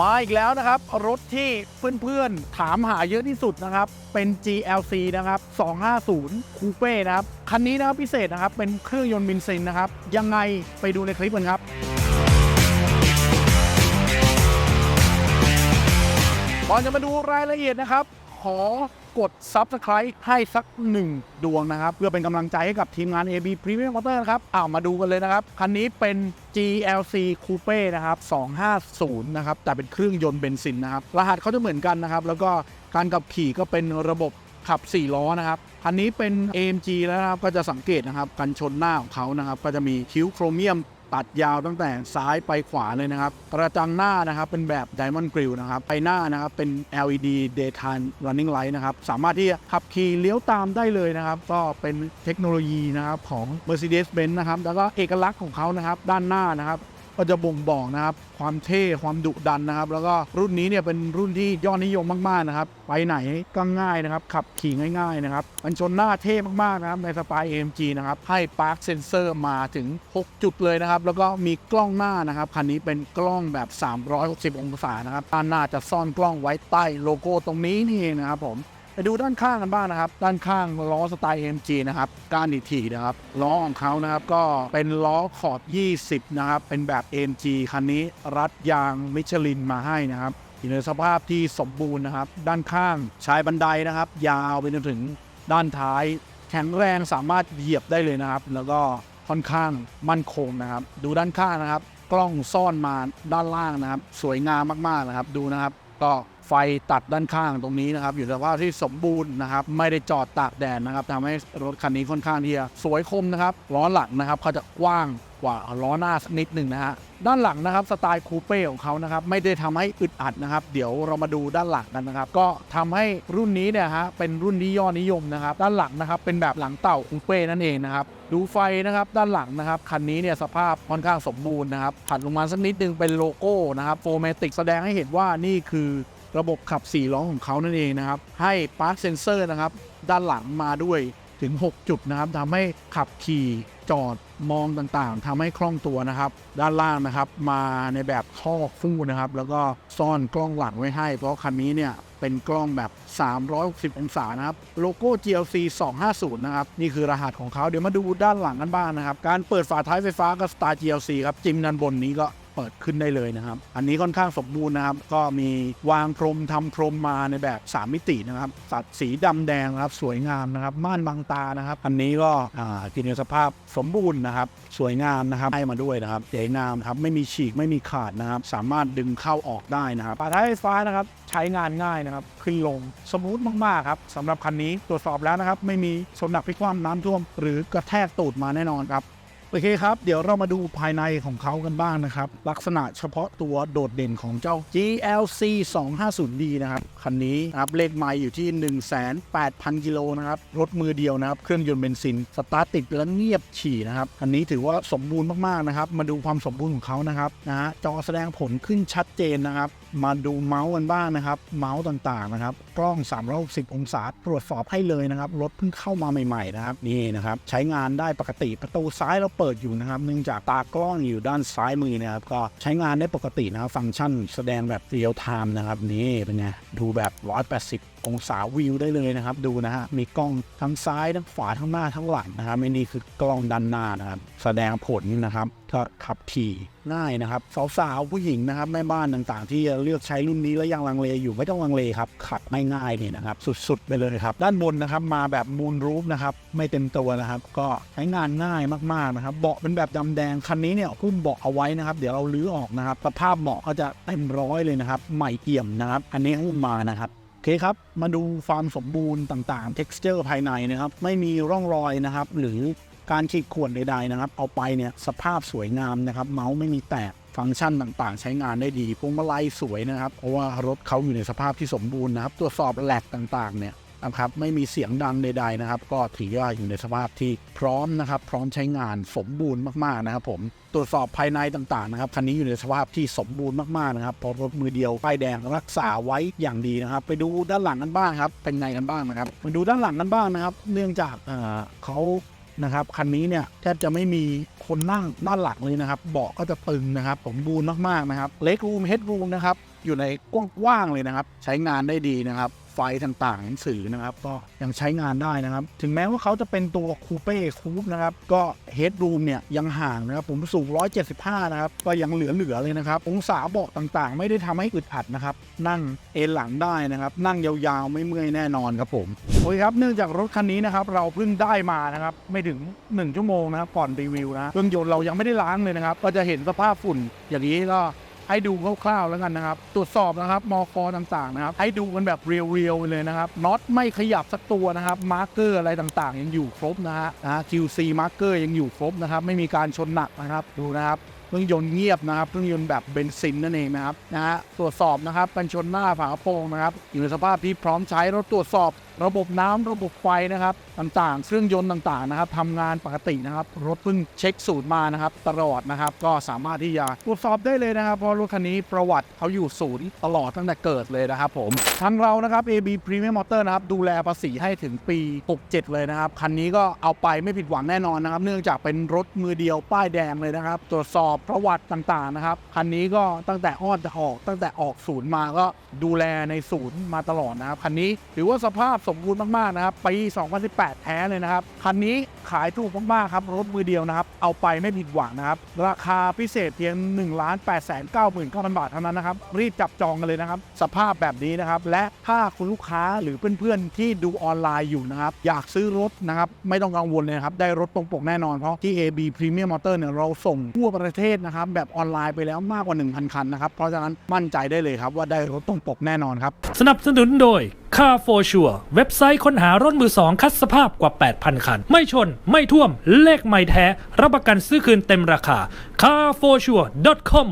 มาอีกแล้วนะครับ รถที่เพื่อนๆ ถามหาเยอะที่สุดนะครับ เป็น GLC นะครับ 250 คูเป้นะครับ คันนี้นะครับพิเศษนะครับ เป็นเครื่องยนต์บินซินนะครับ ยังไงไปดูในคลิปกันครับ ก่อนจะมาดูรายละเอียดนะครับ ขอ กด Subscribe ให้สักหนึ่งดวงนะครับ เพื่อเป็นกำลังใจให้กับทีมงาน AB Premium Motor นะครับอ้าวมาดูกันเลยนะครับ คันนี้เป็น GLC Coupe นะครับ 250 นะครับ แต่เป็นเครื่องยนต์เบนซินนะครับ รหัสเขาจะเหมือนกันนะครับ แล้วก็การขับขี่ก็เป็นระบบขับ 4 ล้อนะครับคันนี้เป็น AMG แล้วนะครับ ก็จะสังเกตนะครับ กันชนหน้าของเขานะครับ ก็จะมีคิ้วโครเมียม ตัดยาวตั้งแต่ซ้ายไปขวาเลยนะครับ กระจังหน้านะครับเป็นแบบ Diamond Grill นะครับไปหน้านะครับเป็น LED Daytime Running Light นะครับ สามารถที่จะขับขี่เลี้ยวตามได้เลยนะครับ ก็เป็นเทคโนโลยีนะครับของ Mercedes-Benz นะครับ แล้วก็เอกลักษณ์ของเขานะครับ ด้านหน้านะครับ ก็จะบ่งบอกนะครับความเท่ความดุดันนะครับ แล้วก็รุ่นนี้เนี่ยเป็นรุ่นที่ยอดนิยมมากๆนะครับไปไหนก็ง่ายนะครับ ขับขี่ง่ายๆนะครับมันชนหน้าเท่มากๆนะครับในสไตล์ AMG นะครับให้ Park Sensor มาถึง 6 จุดเลยนะครับ แล้วก็มีกล้องหน้านะครับคันนี้เป็นกล้องแบบ 360 องศานะครับด้านหน้าจะซ่อนกล้องไว้ใต้โลโก้ตรงนี้นี่เองนะครับผม ไปดูด้านข้างกันบ้างนะครับ ด้านข้างล้อสไตล์ MG นะครับก้านอีทีนะครับล้อของเขานะครับก็เป็นล้อขอบ 20 นะครับ เป็นแบบ MG คันนี้รัดยางมิชลินมาให้นะครับอยู่ในสภาพที่สมบูรณ์นะครับ ด้านข้างชายบันไดนะครับ ยาวไปจนถึงด้านท้าย แข็งแรงสามารถเหยียบได้เลยนะครับ แล้วก็ค่อนข้างมั่นคงนะครับ ดูด้านข้างนะครับ กล้องซ่อนมาด้านล่างนะครับ สวยงามมากๆนะครับ ดูนะครับก็ ไฟตัดด้านข้างตรงนี้นะครับ อยู่สภาพที่สมบูรณ์นะครับ ไม่ได้จอดตากแดดนะครับทำให้รถคันนี้ค่อนข้างที่จะสวยคมนะครับล้อหลังนะครับเขาจะกว้างกว่าล้อหน้าสักนิดหนึ่งนะฮะด้านหลังนะครับสไตล์คูเป้ของเขานะครับไม่ได้ทำให้อึดอัดนะครับ เดี๋ยวเรามาดูด้านหลังกันนะครับ ก็ทำให้รุ่นนี้เนี่ยฮะเป็นรุ่นที่ยอดนิยมนะครับ ด้านหลังนะครับเป็นแบบหลังเต่าคูเป้นั่นเองนะครับดูไฟนะครับด้านหลังนะครับคันนี้เนี่ยสภาพค่อนข้างสมบูรณ์นะครับถัดลงมาสักนิดนึงเป็นโลโก้นะครับโฟเมติกแสดงให้เห็นว่านี่คือ ระบบขับ 4 ล้อของเขานั่นเองนะครับ ให้ Park Sensor นะครับ ด้านหลังมาด้วยถึง 6 จุดนะครับทำให้ขับขี่จอดมองต่างๆทำให้คล่องตัวนะครับ ด้านล่างนะครับ มาในแบบท่อฟู่นะครับ แล้วก็ซ่อนกล้องหลังไว้ให้ เพราะคันนี้เนี่ยเป็นกล้องแบบ 360 องศานะครับ โลโก้ GLC 250 นะครับ นี่คือรหัสของเขาเดี๋ยวมาดูด้านหลังกันบ้างนะครับ การเปิดฝาท้ายไฟฟ้าก็สไตล์ GLC ครับ จิมด้านบนนี้ก็ เปิดขึ้นได้เลยนะครับ อันนี้ค่อนข้างสมบูรณ์นะครับ ก็มีวางพรมทำพรมมาในแบบ 3 มิตินะครับ สัดสีดำแดงนะครับ สวยงามนะครับ ม่านบังตานะครับ อันนี้ก็กินสภาพสมบูรณ์นะครับ สวยงามนะครับ ให้มาด้วยนะครับสวยงามครับ ไม่มีฉีกไม่มีขาดนะครับ สามารถดึงเข้าออกได้นะครับฝาท้ายไฟฟ้านะครับ ใช้งานง่ายนะครับ ขึ้นลงสมูทมากๆครับสำหรับคันนี้ตรวจสอบแล้วนะครับ ไม่มีชนหนักพลิกคว่ำน้ำท่วม หรือกระแทกตูดมาแน่นอนครับ โอเคครับ เดี๋ยวเรามาดูภายในของเขากันบ้างนะครับ ลักษณะเฉพาะตัวโดดเด่นของเจ้า GLC 250D นะครับ คันนี้นะครับเลขไมล์อยู่ที่ 18,000 กิโลนะครับ รถมือเดียวนะครับ เครื่องยนต์เบนซิน สตาร์ทติดแล้วเงียบฉี่นะครับ คันนี้ถือว่าสมบูรณ์มาก ๆ นะครับ มาดูความสมบูรณ์ของเขานะครับนะฮะจอแสดงผลขึ้นชัดเจนนะครับ มาดูเมาส์กันบ้างนะครับ เมาส์ต่างๆนะครับ กล้อง 360 องศาตรวจสอบให้เลยนะครับ รถเพิ่งเข้ามาใหม่ๆนะครับนี่นะครับ ใช้งานได้ปกติประตูซ้ายเราเปิดอยู่นะครับ เนื่องจากตากล้องอยู่ด้านซ้ายมือนะครับ ก็ใช้งานได้ปกตินะครับ ฟังก์ชันแสดงแบบเรียลไทม์นะครับนี่เป็นไงดูแบบ 180 องศาวิวได้เลยนะครับ ดูนะฮะ มีกล้องทั้งซ้ายทั้งขวาทั้งหน้าทั้งหลังนะครับไม่นี่คือกล้องด้านหน้านะครับ แสดงผลนะครับก็ขับขี่ง่ายนะครับ สาวๆผู้หญิงนะครับแม่บ้านต่างๆ ที่เลือกใช้รุ่นนี้แล้วยังลังเลอยู่ไม่ต้องลังเลครับ ขับง่ายเนี่ยนะครับ สุดๆไปเลยครับ ด้านบนนะครับมาแบบมูนรูฟนะครับไม่เต็มตัวนะครับ ก็ใช้งานง่ายมากๆนะครับ เบาะเป็นแบบดำแดงคันนี้เนี่ยหุ้มเบาะเอาไว้นะครับ เดี๋ยวเราลื้อออกนะครับสภาพเบาะก็จะเต็มร้อยเลยนะครับ ใหม่เอี่ยมนะครับ อันนี้หุ้มมานะครับ เคครับ มาดูความสมบูรณ์ต่างๆ texture ภายในนะครับ ไม่มีร่องรอยนะครับ หรือการขีดข่วนใดๆนะครับ เอาไปเนี่ยสภาพสวยงามนะครับ เมาส์ไม่มีแตก ฟังก์ชันต่างๆ ใช้งานได้ดีพวงมาลัยสวยนะครับ เพราะว่ารถเขาอยู่ในสภาพที่สมบูรณ์นะครับ ตรวจสอบแหลกต่างๆเนี่ย นะครับไม่มีเสียงดังใดๆนะครับ ก็ถือว่าอยู่ในสภาพที่พร้อมนะครับ พร้อมใช้งานสมบูรณ์มากๆนะครับ ผมตรวจสอบภายในต่างๆนะครับคันนี้อยู่ในสภาพที่สมบูรณ์มากๆนะครับพราะรถมือเดียวป้ายแดงรักษาไว้อย่างดีนะครับ ไปดูด้านหลังกันบ้างครับเป็นไงกันบ้างนะครับมาดูด้านหลังกันบ้างนะครับ เนื่องจากเอ่อเขานะครับคันนี้เนี่ยแทบจะไม่มีคนนั่งด้านหลังเลยนะครับ เบาะก็จะตึงนะครับสมบูรณ์มากๆนะครับเล็กรูมเฮดรูมนะครับอยู่ในกว้างๆเลยนะครับ ใช้งานได้ดีนะครับ ไฟต่างๆหนังสือนะครับ ก็ยังใช้งานได้นะครับ ถึงแม้ว่าเขาจะเป็นตัวคูเป้คูปนะครับ ก็เฮดรูมเนี่ยยังห่างนะครับ ผมสูง 175 นะครับ ก็ยังเหลือๆเลยนะครับ องศาเบาะต่างๆ ไม่ได้ทำให้อึดอัดนะครับ นั่งเอนหลังได้นะครับ นั่งยาวๆไม่เมื่อยแน่นอนครับผมโอเคครับเนื่องจากรถคันนี้นะครับเราเพิ่งได้มานะครับไม่ถึง 1 ชั่วโมงนะครับก่อนรีวิวนะเครื่องยนต์เรายังไม่ได้ล้างเลยนะครับ ก็จะเห็นสภาพฝุ่นอย่างนี้ก็ ให้ดูคร่าวๆแล้วกันนะครับ ตรวจสอบนะครับมอคอต่างๆนะครับ ให้ดูกันแบบเรียวๆเลยนะครับน็อตไม่ขยับสักตัวนะครับมาร์กเกอร์อะไรต่างๆ ยังอยู่ครบนะฮะนะ QC มาร์กเกอร์ยังอยู่ครบนะครับ ไม่มีการชนหนักนะครับ ดูนะครับ รื่องยนต์เงียบนะครับเครื่องยนต์แบบเบนซินนั่นเองนะครับนะฮะตรวจสอบนะครับกันชนหน้าฝากระโปรงนะครับอยู่ในสภาพที่พร้อมใช้รถตรวจสอบ ระบบน้ำระบบไฟนะครับต่างๆ เครื่องยนต์ต่างๆนะครับทำงานปกตินะครับรถเพิ่งเช็คสูตรมานะครับตลอดนะครับก็สามารถที่จะตรวจสอบได้เลยนะครับเพราะรถคันนี้ประวัติเขาอยู่ศูนย์ตลอดตั้งแต่เกิดเลยนะครับผมทางเรานะครับ AB Premium Motor นะครับดูแลภาษีให้ถึงปี 67 เลยนะครับคันนี้ก็เอาไปไม่ผิดหวังแน่นอนนะครับ เนื่องจากเป็นรถมือเดียวป้ายแดงเลยนะครับ ตรวจสอบประวัติต่างๆนะครับ คันนี้ก็ตั้งแต่อ้อนจะออก ตั้งแต่ออกศูนย์มาก็ดูแลในศูนย์มาตลอดนะครับ คันนี้ถือว่าสภาพสมบูรณ์มากๆนะครับปี 2018 แท้เลยนะครับ คันนี้ขายถูกมากๆครับรถมือเดียวนะครับ เอาไปไม่ผิดหวังนะครับ ราคาพิเศษเพียง 1 8 9 9 0 0 0 บาทเท่านั้นนะครับ รีบจับจองกันเลยนะครับ สภาพแบบนี้นะครับ และถ้าคุณลูกค้าหรือเพื่อนๆที่ดูออนไลน์อยู่นะครับ อยากซื้อรถนะครับ ไม่ต้องกังวลเลยครับ ได้รถตรงปกแน่นอน เพราะที่ AB Premium Motor เนี่ยเราส่งทั่วประเทศศนะครับแบบออนไลน์ไปแล้วมากกว่า 1,000 คันนะครับ เพราะฉะนั้นมั่นใจได้เลยครับว่าได้รถตรงปกแน่นอนครับ สนับสนุนโดย Car for Sure เว็บไซต์ค้นหารถมือสองคัดสภาพกว่า 8,000 คัน ไม่ชน ไม่ท่วม เลขไม่แท้ รับประกันซื้อคืนเต็มราคา carforsure.com